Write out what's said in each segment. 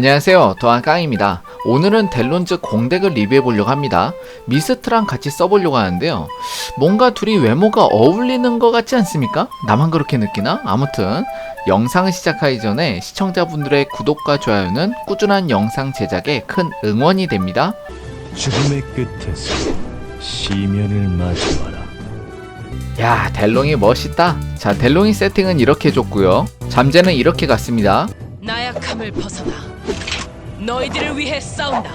안녕하세요. 도안깡입니다. 오늘은 델론즈 공덱을 리뷰해보려고 합니다. 미스트랑 같이 써보려고 하는데요. 뭔가 둘이 외모가 어울리는 것 같지 않습니까? 나만 그렇게 느끼나? 아무튼 영상을 시작하기 전에 시청자분들의 구독과 좋아요는 꾸준한 영상 제작에 큰 응원이 됩니다. 죽음의 끝에서 시면을 마주하라. 야 델롱이 멋있다. 자 델롱이 세팅은 이렇게 해줬고요. 잠재는 이렇게 갔습니다. 나약함을 벗어나 너희들을 위해 싸운다.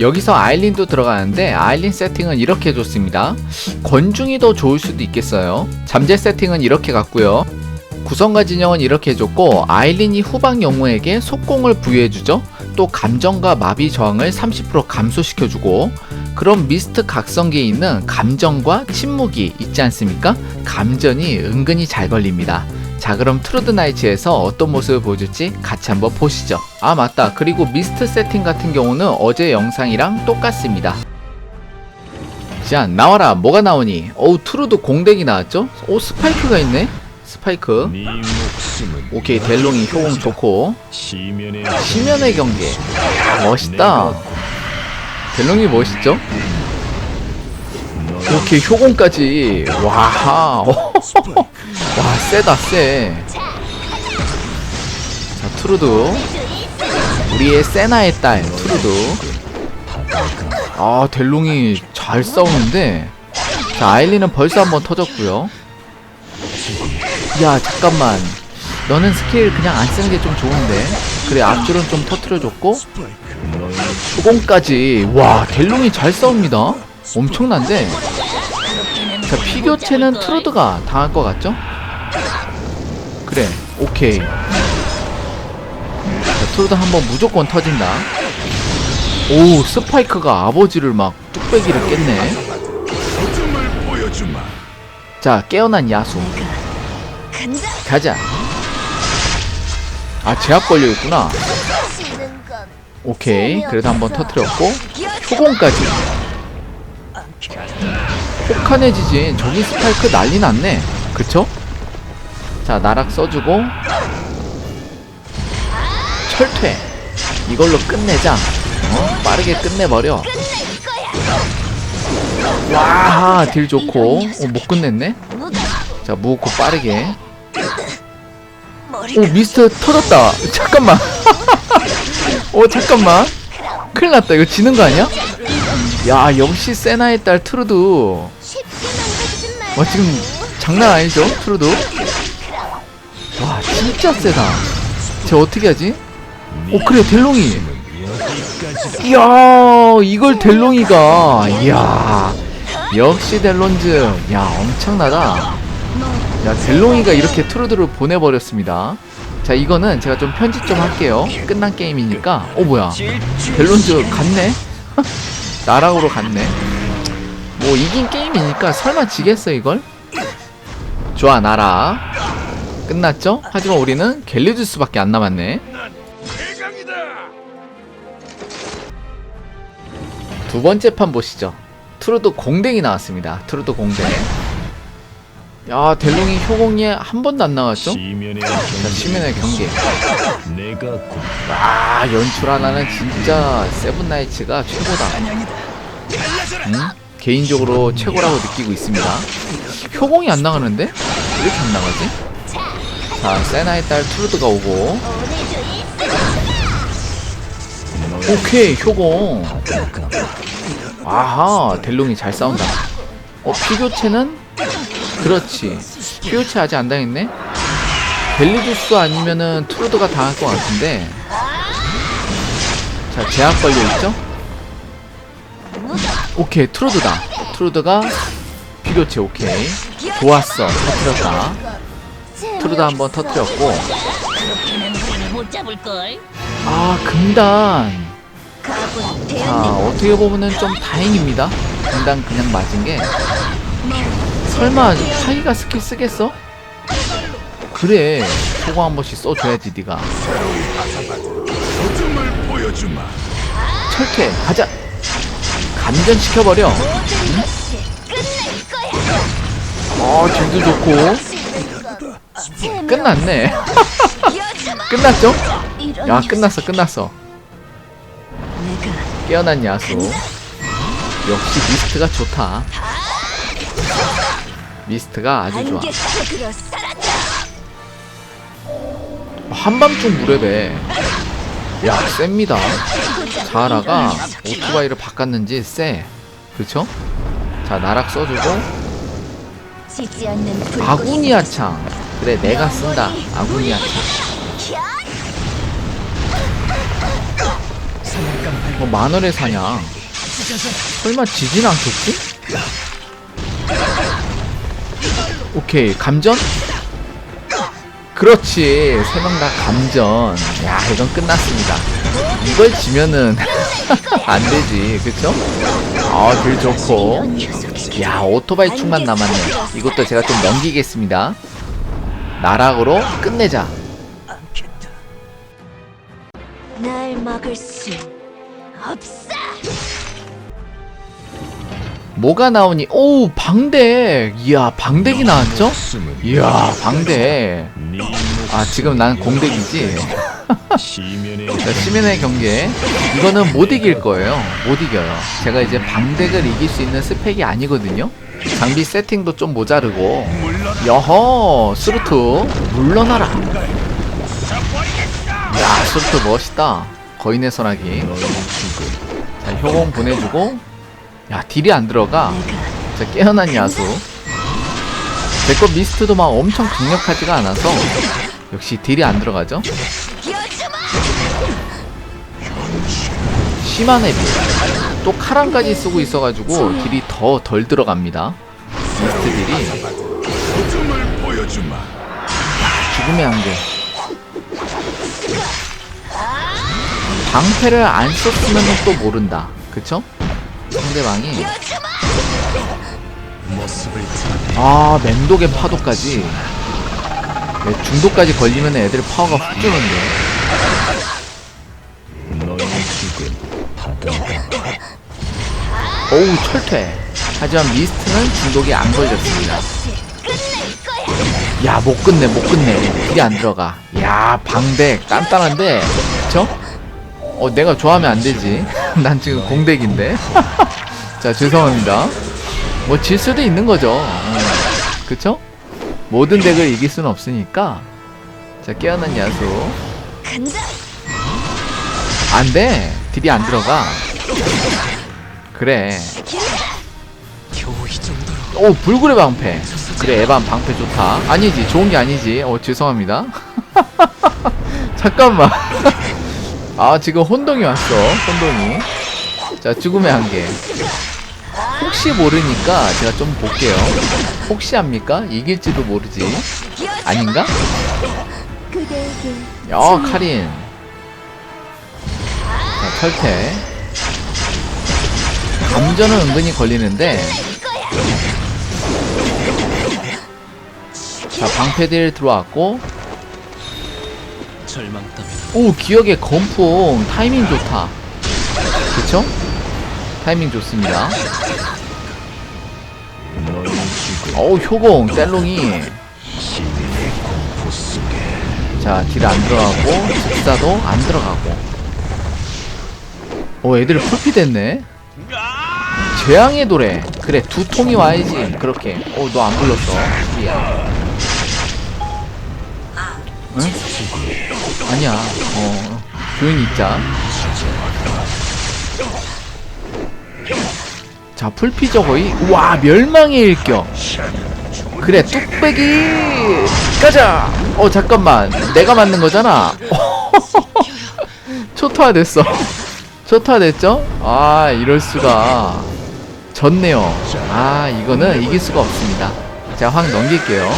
여기서 아일린도 들어가는데 아일린 세팅은 이렇게 해줬습니다. 권중이 더 좋을 수도 있겠어요. 잠재 세팅은 이렇게 갔고요. 구성과 진영은 이렇게 해줬고 아일린이 후방 영웅에게 속공을 부여해주죠. 또 감정과 마비 저항을 30% 감소시켜주고 그럼 미스트 각성기에 있는 감정과 침묵이 있지 않습니까? 감전이 은근히 잘 걸립니다. 자 그럼 트루드 나이츠에서 어떤 모습을 보여줄지 같이 한번 보시죠. 아 맞다. 그리고 미스트 세팅 같은 경우는 어제 영상이랑 똑같습니다. 자 나와라. 뭐가 나오니? 어우 트루드 공덱이 나왔죠? 오 스파이크가 있네. 스파이크. 네 오케이 델롱이 효공 좋고. 시면의 시면의 경계. 멋있다. 델롱이 멋있죠 오케이 효공까지 와하 와 세다 세. 자 트루드 우리의 세나의 딸 트루드. 아 델롱이 잘 싸우는데. 자 아일리는 벌써 한번 터졌고요. 야 잠깐만. 너는 스킬 그냥 안 쓰는 게 좀 좋은데. 그래 앞줄은 좀 터트려줬고 후공까지 와 델롱이 잘 싸웁니다. 엄청난데. 자 피교체는 트루드가 당할 것 같죠? 그래 오케이. 자 트루드 한 번 무조건 터진다. 오 스파이크가 아버지를 막 뚝배기를 깼네. 자 깨어난 야수. 가자. 아 제압 걸려있구나. 오케이 그래도 한번 터트렸고 효공까지 폭탄의 지진 저기 스파이크 난리 났네. 그쵸? 자 나락 써주고. 철퇴. 이걸로 끝내자. 어? 빠르게 끝내버려. 와 딜 좋고. 어, 못 끝냈네? 자 무고 빠르게. 오 미스터 터졌다. 잠깐만. 오 잠깐만. 큰일 났다. 이거 지는 거 아니야? 야 역시 세나의 딸 트루드 와 지금 장난 아니죠 트루드 와 진짜 세다. 쟤 어떻게 하지? 오 그래 델롱이. 이야 이걸 델롱이가. 이야 역시 델론즈. 야 엄청나다. 야 델롱이가 이렇게 트루드를 보내버렸습니다. 자 이거는 제가 좀 편집 좀 할게요. 끝난 게임이니까. 어 뭐야? 델론즈 갔네 나락으로 갔네. 뭐 이긴 게임이니까 설마 지겠어 이걸? 좋아 나락. 끝났죠? 하지만 우리는 갤리두스밖에 안 남았네. 두 번째 판 보시죠. 트루드 공댕이 나왔습니다. 트루드 공댕 야 델롱이 효공이 한 번도 안 나왔죠? 시면의 자 시면의 경계 내가 곧 아 연출 하나는 진짜 세븐나이츠가 최고다 응? 개인적으로 최고라고 느끼고 있습니다 효공이 안 나가는데? 왜 이렇게 안 나가지? 자 세나의 딸 트루드가 오고 오케이 효공 아하 델롱이 잘 싸운다 어 피교체는? 그렇지. 피교체 아직 안 당했네? 벨리두스 아니면은 트루드가 당할 것 같은데. 자 제압 걸려있죠? 오케이 트루드다. 트루드가 피교체 오케이. 좋았어. 터트렸다. 트루드 한번 터트렸고. 아 금단. 자 어떻게 보면은 좀 다행입니다. 금단 그냥 맞은 게 설마 파이가 스킬 쓰겠어? 그래 소거 한 번씩 써줘야지 니가 철퇴 가자 감전 시켜버려 응? 어 딜도 좋고 끝났네 끝났죠? 야 끝났어 끝났어 깨어난 야수. 역시 미스트가 좋다. 미스트가 아주 좋아. 한밤중 무렵에 야 셉니다. 자라가 오토바이를 바꿨는지 쎄. 그쵸? 자 나락 써주고 아구니아 창. 그래 내가 쓴다. 아구니아 창. 뭐 만월의 사냥. 설마 지진 않겠지? 오케이 감전? 그렇지 세명다 감전 야 이건 끝났습니다 이걸 지면은 안 되지 그쵸? 아딜 좋고 야 오토바이 충만 남았네 이것도 제가 좀 넘기겠습니다 나락으로 끝내자 날 막을 수 없어. 뭐가 나오니? 오 방대. 이야 방대기 나왔죠? 이야 방대. 네아 지금 난 공대기지. 자, 시민의 경계. 이거는 못 이길 거예요. 못 이겨요. 제가 이제 방덱을 이길 수 있는 스펙이 아니거든요. 장비 세팅도 좀 모자르고. 여허 스루트 물러나라. 야 스루트 멋있다. 거인의 선하기. 자 효공 보내주고 야 딜이 안 들어가. 자 깨어난 야수. 제거 미스트도 막 엄청 강력하지가 않아서 역시 딜이 안 들어가죠? 심한 앱이 또 카랑까지 쓰고 있어가지고 딜이 더 덜 들어갑니다. 미스트 딜이. 죽음의 한계. 방패를 안 썼으면 또 모른다. 그쵸? 상대방이 아 맹독의 파도까지. 네, 중독까지 걸리면 애들 파워가 훅 바다가? 어우 철퇴. 하지만 미스트는 중독이 안 걸렸습니다. 야 못 끝내 못 끝내. 딜이 안 들어가. 야 방대 깐깐한데. 그쵸? 어 내가 좋아하면 안 되지. 난 지금 공덱인데. 자 죄송합니다. 뭐 질 수도 있는 거죠. 음, 그쵸? 모든 덱을 이길 수는 없으니까. 자 깨어난 야수. 안돼. 딜이 안 들어가. 그래. 오 불굴의 방패. 그래 에반 방패 좋다. 아니지 좋은 게 아니지. 어 죄송합니다. 잠깐만 아 지금 혼동이 왔어 혼동이. 자 죽음의 한계. 혹시 모르니까 제가 좀 볼게요. 혹시 합니까? 이길지도 모르지. 아닌가? 야 카린. 자 철퇴. 감전은 은근히 걸리는데. 자 방패딜 들어왔고 절망 오 기억의 건풍. 타이밍 좋다. 그쵸? 타이밍 좋습니다. 어우 효공 뗄롱이. 시민의 공포 속에 자딜 안 들어가고 직사도 안 들어가고. 오 애들 풀피 됐네. 재앙의 노래 그래 두 통이 와야지. 그렇게. 어 너 안 불렀어. 미안. 응? 아니야. 어 조용히 있자. 자 풀피 저거이 와 멸망의 일격. 그래 뚝배기. 가자! 어 잠깐만. 내가 맞는 거잖아. 초토화 됐어. 초토화 됐죠? 아 이럴 수가. 졌네요. 아 이거는 이길 수가 없습니다. 자 확 넘길게요.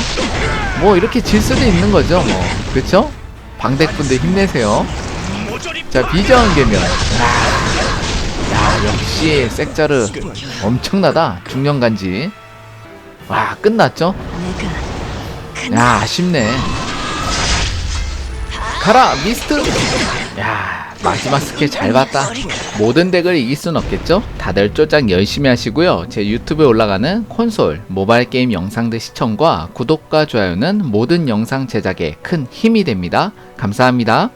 뭐 이렇게 질 수도 있는 거죠 뭐. 그쵸 방대분들 힘내세요. 자 비전 개면. 야 역시 색자르 엄청나다 중년간지. 와 끝났죠? 야 아쉽네. 가라 미스트! 야 마지막 스킬 잘 봤다. 모든 덱을 이길 순 없겠죠? 다들 쪼작 열심히 하시고요. 제 유튜브에 올라가는 콘솔 모바일 게임 영상들 시청과 구독과 좋아요는 모든 영상 제작에 큰 힘이 됩니다. 감사합니다